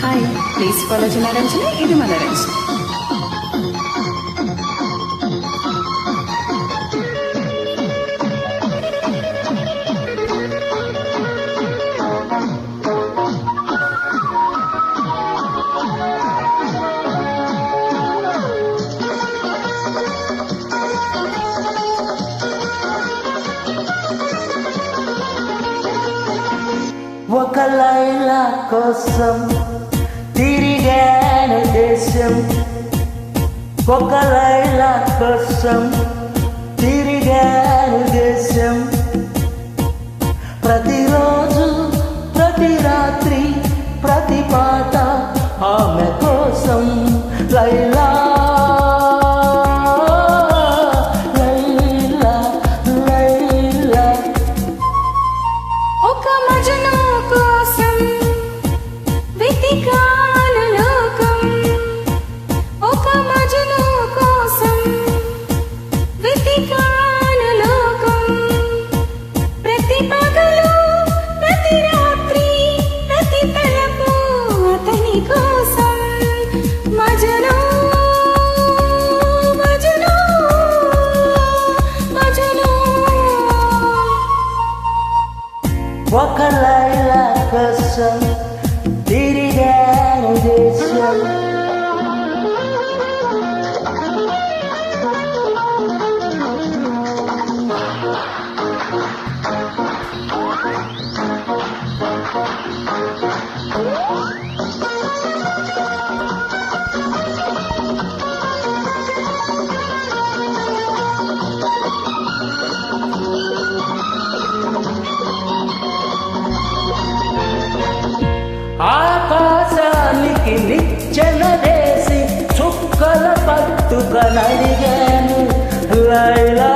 Hi please follow జిల్లా ఇది మన రంజన ఒక లైల కోసం తిరిగాను దేశం. ఒక లైల కోసం తిరిగా ఆకాశానికి నిచ్చెన వేసి చుక్కల పట్టుక నడిగాను లైలా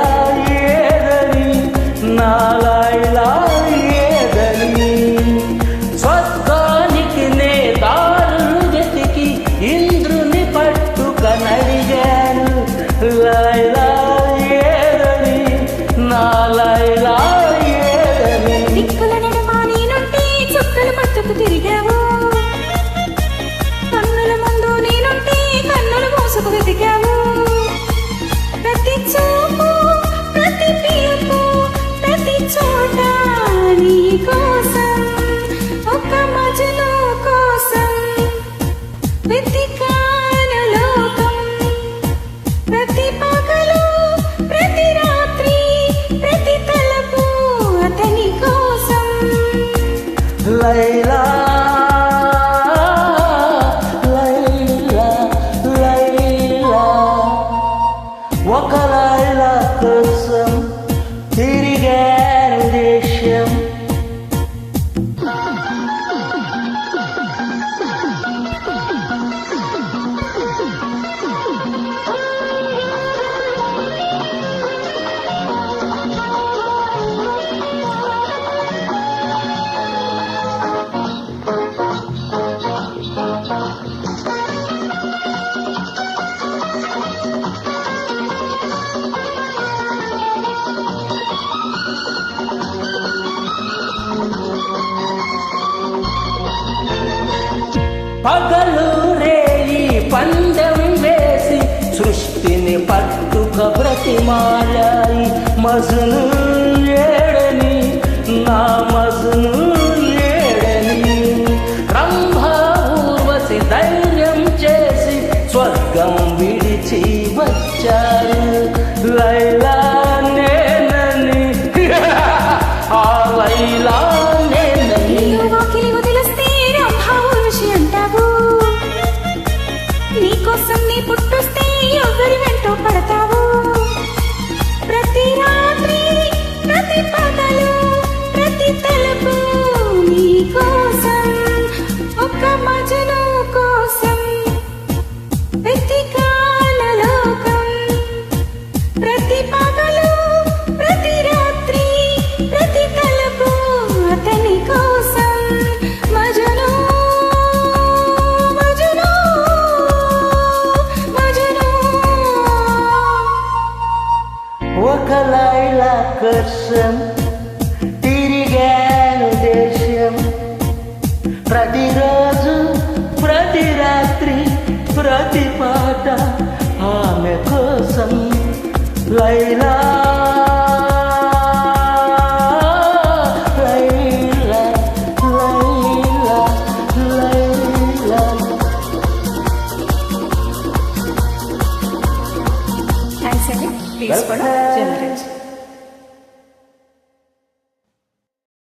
累了。పగలు రేయి పందెం వేసి సృష్టిని పట్టుక బ్రతిమాలాయి మజను. ఆకర్షం తిరిగాను దేశం ప్రతిరోజు ప్రతి రాత్రి ప్రతి పాట ఆమె కోసం లైలా Please.